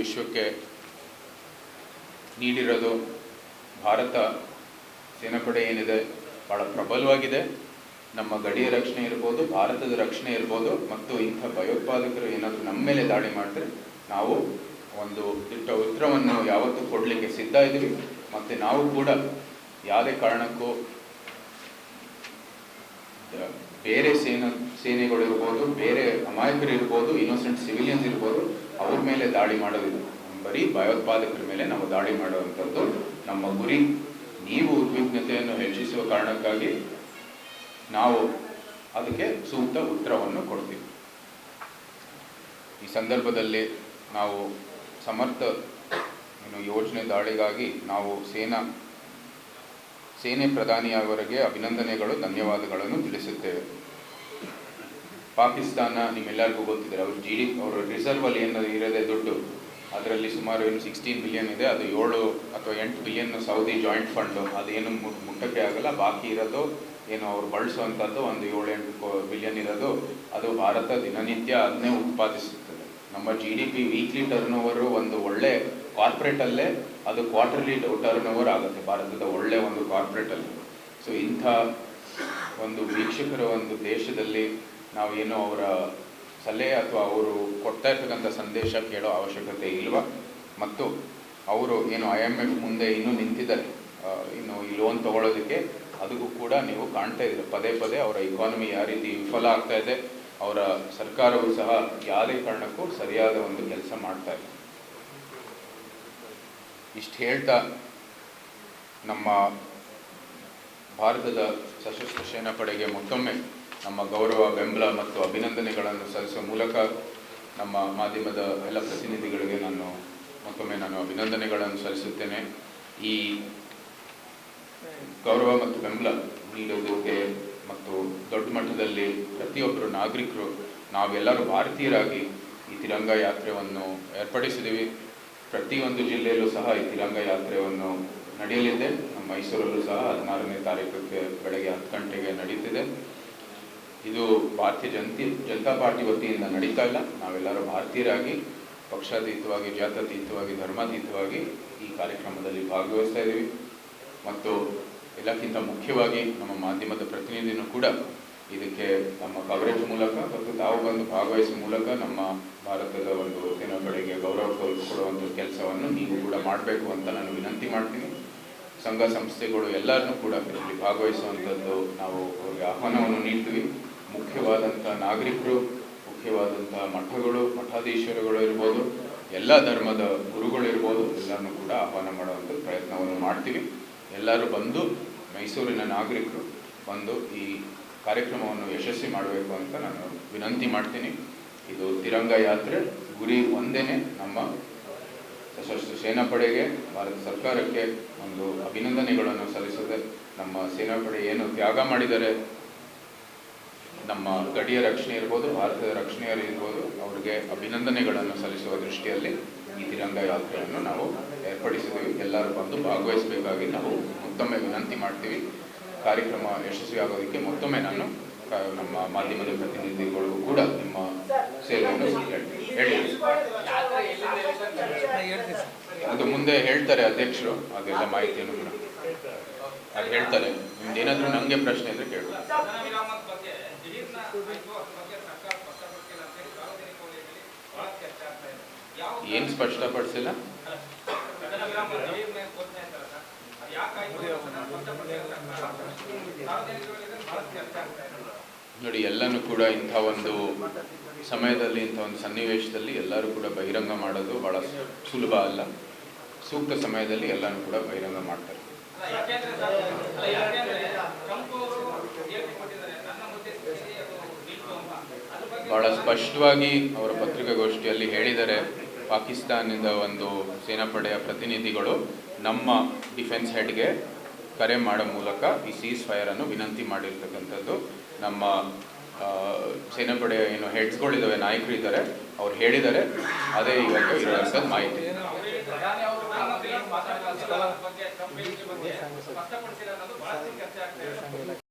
ವಿಶ್ವಕ್ಕೆ ನೀಡಿರೋದು ಭಾರತ ಸೇನಾಪಡೆ ಏನಿದೆ ಭಾಳ ಪ್ರಬಲವಾಗಿದೆ. ನಮ್ಮ ಗಡಿಯ ರಕ್ಷಣೆ ಇರ್ಬೋದು, ಭಾರತದ ರಕ್ಷಣೆ ಇರ್ಬೋದು, ಮತ್ತು ಇಂಥ ಭಯೋತ್ಪಾದಕರು ಏನಾದರೂ ನಮ್ಮ ಮೇಲೆ ದಾಳಿ ಮಾಡಿದ್ರೆ ನಾವು ಒಂದು ದಿಟ್ಟ ಉತ್ತರವನ್ನು ಯಾವತ್ತೂ ಕೊಡಲಿಕ್ಕೆ ಸಿದ್ಧ ಇದ್ದೀವಿ. ಮತ್ತು ನಾವು ಕೂಡ ಯಾವುದೇ ಕಾರಣಕ್ಕೂ ಬೇರೆ ಸೇನಾ ಸೇನೆಗಳು ಇರ್ಬೋದು, ಬೇರೆ ಅಮಾಯಕರು ಇರ್ಬೋದು ಇನ್ನೋಸೆಂಟ್ ಸಿವಿಲಿಯನ್ಸ್ ಇರ್ಬೋದು, ಅವ್ರ ಮೇಲೆ ದಾಳಿ ಮಾಡೋದಿಲ್ಲ ಬರೀ ಭಯೋತ್ಪಾದಕರ ಮೇಲೆ ನಾವು ದಾಳಿ ಮಾಡುವಂಥದ್ದು ನಮ್ಮ ಗುರಿ. ನೀವು ಉದ್ವಿಗ್ನತೆಯನ್ನು ಹೆಚ್ಚಿಸುವ ಕಾರಣಕ್ಕಾಗಿ ನಾವು ಅದಕ್ಕೆ ಸೂಕ್ತ ಉತ್ತರವನ್ನು ಕೊಡ್ತೀವಿ. ಈ ಸಂದರ್ಭದಲ್ಲಿ ನಾವು ಸಮರ್ಥ ಯೋಜನೆ ದಾಳಿಗಾಗಿ ನಾವು ಸೇನಾ, ಸೇನೆ ಪ್ರಧಾನಿಯವರಿಗೆ ಅಭಿನಂದನೆಗಳು, ಧನ್ಯವಾದಗಳನ್ನು ತಿಳಿಸುತ್ತೇವೆ. ಪಾಕಿಸ್ತಾನ ನಿಮ್ಮೆಲ್ಲರಿಗೂ ಗೊತ್ತಿದ್ದಾರೆ ಅವ್ರ ಜಿ ಡಿ ಅವರ ರಿಸರ್ವಲ್ಲಿ ಏನು ಇರೋದೇ ದುಡ್ಡು, ಅದರಲ್ಲಿ ಸುಮಾರು ಏನು ಸಿಕ್ಸ್ಟೀನ್ ಬಿಲಿಯನ್ ಇದೆ, ಅದು ಏಳು ಅಥವಾ ಎಂಟು ಬಿಲಿಯನ್ ಸೌದಿ ಜಾಯಿಂಟ್ ಫಂಡು ಅದೇನು ಮುಟ್ಟಕ್ಕೆ ಆಗಲ್ಲ, ಬಾಕಿ ಇರೋದು ಏನು ಅವ್ರು ಬಳಸುವಂಥದ್ದು ಒಂದು ಏಳು ಎಂಟು ಬಿಲಿಯನ್ ಇರೋದು, ಅದು ಭಾರತ ದಿನನಿತ್ಯ ಅದನ್ನೇ ಉತ್ಪಾದಿಸುತ್ತದೆ. ನಮ್ಮ G D P weekly turnover ಒಂದು ಒಳ್ಳೆ ಕಾರ್ಪೊರೇಟಲ್ಲೇ ಅದು ಕ್ವಾರ್ಟರ್ಲಿ ಟರ್ನ್ ಓವರ್ ಆಗುತ್ತೆ ಭಾರತದ ಒಳ್ಳೆ ಒಂದು ಕಾರ್ಪೊರೇಟಲ್ಲಿ ಸೊ ಇಂಥ ಒಂದು ವೀಕ್ಷಕರ ಒಂದು ದೇಶದಲ್ಲಿ ನಾವು ಅವರ ಸಲಹೆ ಅಥವಾ ಅವರು ಕೊಡ್ತಾ ಇರ್ತಕ್ಕಂಥ ಸಂದೇಶ ಕೇಳೋ ಅವಶ್ಯಕತೆ ಇಲ್ವಾ? ಮತ್ತು ಅವರು ಏನು ಐ ಎಂ ಎಫ್ ಮುಂದೆ ಇನ್ನೂ ನಿಂತಿದ್ದಾರೆ. ಇನ್ನು ಈ ಲೋನ್ ತಗೊಳ್ಳೋದಕ್ಕೆ ಅದಕ್ಕೂ ಕೂಡ ನೀವು ಕಾಣ್ತಾ ಇದ್ದೀರ. ಪದೇ ಪದೇ ಅವರ ಇಕಾನಮಿ ಯಾವ ರೀತಿ ವಿಫಲ ಆಗ್ತಾ ಇದೆ, ಅವರ ಸರ್ಕಾರವು ಸಹ ಯಾವುದೇ ಕಾರಣಕ್ಕೂ ಸರಿಯಾದ ಒಂದು ಕೆಲಸ ಮಾಡ್ತಾ ಇಲ್ಲ. ಇಷ್ಟು ಹೇಳ್ತಾ ನಮ್ಮ ಭಾರತದ ಸಶಸ್ತ್ರ ಸೇನಾ ಪಡೆಗೆ ಮತ್ತೊಮ್ಮೆ ನಮ್ಮ ಗೌರವ, ಬೆಂಬಲ ಮತ್ತು ಅಭಿನಂದನೆಗಳನ್ನು ಸಲ್ಲಿಸುವ ಮೂಲಕ ನಮ್ಮ ಮಾಧ್ಯಮದ ಎಲ್ಲ ಪ್ರತಿನಿಧಿಗಳಿಗೆ ನಾನು ಮತ್ತೊಮ್ಮೆ ನಾನು ಅಭಿನಂದನೆಗಳನ್ನು ಸಲ್ಲಿಸುತ್ತೇನೆ. ಈ ಗೌರವ ಮತ್ತು ಬೆಂಬಲ ನೀಡುವುದಕ್ಕೆ ಮತ್ತು ದೊಡ್ಡ ಮಟ್ಟದಲ್ಲಿ ಪ್ರತಿಯೊಬ್ಬರು ನಾಗರಿಕರು, ನಾವೆಲ್ಲರೂ ಭಾರತೀಯರಾಗಿ ಈ ತಿರಂಗ ಯಾತ್ರೆಯನ್ನು ಏರ್ಪಡಿಸಿದ್ದೀವಿ ಪ್ರತಿಯೊಂದು ಜಿಲ್ಲೆಯಲ್ಲೂ ಸಹ ಈ ತಿರಂಗ ಯಾತ್ರೆಯನ್ನು ನಡೆಯಲಿದೆ. ನಮ್ಮ ಮೈಸೂರಲ್ಲೂ ಸಹ ಹದಿನಾರನೇ ತಾರೀಕಕ್ಕೆ ಬೆಳಗ್ಗೆ ಹತ್ತು ಗಂಟೆಗೆ ನಡೀತಿದೆ ಇದು ಭಾರತೀಯ ಜನತೆ, ಜನತಾ ಪಾರ್ಟಿ ವತಿಯಿಂದ ನಡೀತಾ ಇಲ್ಲ. ನಾವೆಲ್ಲರೂ ಭಾರತೀಯರಾಗಿ, ಪಕ್ಷಾತೀತವಾಗಿ ಜಾತ್ಯತೀತವಾಗಿ ಧರ್ಮಾತೀತವಾಗಿ ಈ ಕಾರ್ಯಕ್ರಮದಲ್ಲಿ ಭಾಗವಹಿಸ್ತಾ ಇದ್ದೀವಿ. ಮತ್ತು ಎಲ್ಲಕ್ಕಿಂತ ಮುಖ್ಯವಾಗಿ ನಮ್ಮ ಮಾಧ್ಯಮದ ಪ್ರತಿನಿಧಿನೂ ಕೂಡ ಇದಕ್ಕೆ ನಮ್ಮ ಕವರೇಜ್ ಮೂಲಕ ಮತ್ತು ತಾವು ಬಂದು ಭಾಗವಹಿಸುವ ಮೂಲಕ ನಮ್ಮ ಭಾರತದ ಒಂದು ಸೇನಾಪಡೆಗೆ ಗೌರವ ಕೊಲ್- ಕೊಡುವಂಥ ಕೆಲಸವನ್ನು ನೀವು ಕೂಡ ಮಾಡಬೇಕು ಅಂತ ನಾನು ವಿನಂತಿ ಮಾಡ್ತೀನಿ. ಸಂಘ ಸಂಸ್ಥೆಗಳು ಎಲ್ಲರನ್ನೂ ಕೂಡ ಇದರಲ್ಲಿ ಭಾಗವಹಿಸುವಂಥದ್ದು ನಾವು ಅವರಿಗೆ ಆಹ್ವಾನವನ್ನು ನೀಡ್ತೀವಿ. ಮುಖ್ಯವಾದಂಥ ನಾಗರಿಕರು, ಮುಖ್ಯವಾದಂಥ ಮಠಗಳು, ಮಠಾಧೀಶ್ವರಗಳು ಇರ್ಬೋದು, ಎಲ್ಲ ಧರ್ಮದ ಗುರುಗಳು ಇರ್ಬೋದು, ಎಲ್ಲರನ್ನೂ ಕೂಡ ಆಹ್ವಾನ ಮಾಡುವಂಥ ಪ್ರಯತ್ನವನ್ನು ಮಾಡ್ತೀವಿ. ಎಲ್ಲರೂ ಬಂದು ಮೈಸೂರಿನ ನಾಗರಿಕರು ಬಂದು ಈ ಕಾರ್ಯಕ್ರಮವನ್ನು ಯಶಸ್ವಿ ಮಾಡಬೇಕು ಅಂತ ನಾನು ವಿನಂತಿ ಮಾಡ್ತೀನಿ. ಇದು ತಿರಂಗ ಯಾತ್ರೆ, ಗುರಿ ಒಂದೇನೆ ನಮ್ಮ ಸಶಸ್ತ್ರ ಸೇನಾಪಡೆಗೆ ಭಾರತ ಸರ್ಕಾರಕ್ಕೆ ಒಂದು ಅಭಿನಂದನೆಗಳನ್ನು ಸಲ್ಲಿಸದೆ ನಮ್ಮ ಸೇನಾಪಡೆ ಏನು ತ್ಯಾಗ ಮಾಡಿದರೆ ನಮ್ಮ ಗಡಿಯ ರಕ್ಷಣೆ ಇರ್ಬೋದು, ಭಾರತದ ರಕ್ಷಣೆ ಇರ್ಬೋದು, ಅವರಿಗೆ ಅಭಿನಂದನೆಗಳನ್ನು ಸಲ್ಲಿಸುವ ದೃಷ್ಟಿಯಲ್ಲಿ ಈ ತಿರಂಗ ಯಾತ್ರೆಯನ್ನು ನಾವು ಏರ್ಪಡಿಸಿದ್ದೀವಿ ಎಲ್ಲರೂ ಬಂದು ಭಾಗವಹಿಸಬೇಕಾಗಿ ನಾವು ಮತ್ತೊಮ್ಮೆ ವಿನಂತಿ ಮಾಡ್ತೀವಿ. ಕಾರ್ಯಕ್ರಮ ಯಶಸ್ವಿಯಾಗೋದಕ್ಕೆ ಮತ್ತೊಮ್ಮೆ ನಾನು ನಮ್ಮ ಮಾಧ್ಯಮದ ಪ್ರತಿನಿಧಿಗಳಿಗೂ ಕೂಡ ನಿಮ್ಮ ಸೇವೆಯನ್ನು ಹೇಳ್ತೀನಿ ಹೇಳಿ. ಅದು ಮುಂದೆ ಹೇಳ್ತಾರೆ ಅಧ್ಯಕ್ಷರು ಅದೆಲ್ಲ ಮಾಹಿತಿಯನ್ನು ಕೂಡ. ಅದು ಹೇಳ್ತಾರೆ. ನಿಮ್ದು ಏನಾದರೂ ನನಗೆ ಪ್ರಶ್ನೆ ಇದ್ರೆ ಕೇಳಿ. ಏನ್ ಸ್ಪಷ್ಟಪಡಿಸಿಲ್ಲ? ನೋಡಿ, ಎಲ್ಲನೂ ಕೂಡ ಇಂಥ ಒಂದು ಸಮಯದಲ್ಲಿ, ಇಂಥ ಒಂದು ಸನ್ನಿವೇಶದಲ್ಲಿ ಎಲ್ಲರೂ ಕೂಡ ಬಹಿರಂಗ ಮಾಡೋದು ಭಾಳ ಸುಲಭ ಅಲ್ಲ. ಸೂಕ್ತ ಸಮಯದಲ್ಲಿ ಎಲ್ಲನೂ ಕೂಡ ಬಹಿರಂಗ ಮಾಡ್ತಾರೆ. ಬಹಳ ಸ್ಪಷ್ಟವಾಗಿ ಅವರ ಪತ್ರಿಕಾಗೋಷ್ಠಿಯಲ್ಲಿ ಹೇಳಿದರೆ ಪಾಕಿಸ್ತಾನದ ಒಂದು ಸೇನಾಪಡೆಯ ಪ್ರತಿನಿಧಿಗಳು ನಮ್ಮ ಡಿಫೆನ್ಸ್ ಹೆಡ್ಗೆ ಕರೆ ಮಾಡೋ ಮೂಲಕ ಈ ಸೀಸ್ ಫೈರನ್ನು ವಿನಂತಿ ಮಾಡಿರ್ತಕ್ಕಂಥದ್ದು. ನಮ್ಮ ಸೇನಾಪಡೆಯ ಏನು ಹೆಡ್ಸ್ಗಳಿದ್ದಾವೆ ನಾಯಕರು ಇದ್ದಾರೆ ಅವ್ರು ಹೇಳಿದ್ದಾರೆ. ಅದೇ ಇವಾಗ ಇರುವಂಥದ್ದು ಮಾಹಿತಿ. ಬಗ್ಗೆ ಬಗ್ಗೆ ಸ್ಪಷ್ಟಪಡಿಸಿಲ್ಲ ಅನ್ನೋದು ಬಹಳಷ್ಟು ಚರ್ಚೆ ಆಗ್ತಾ ಇದೆ.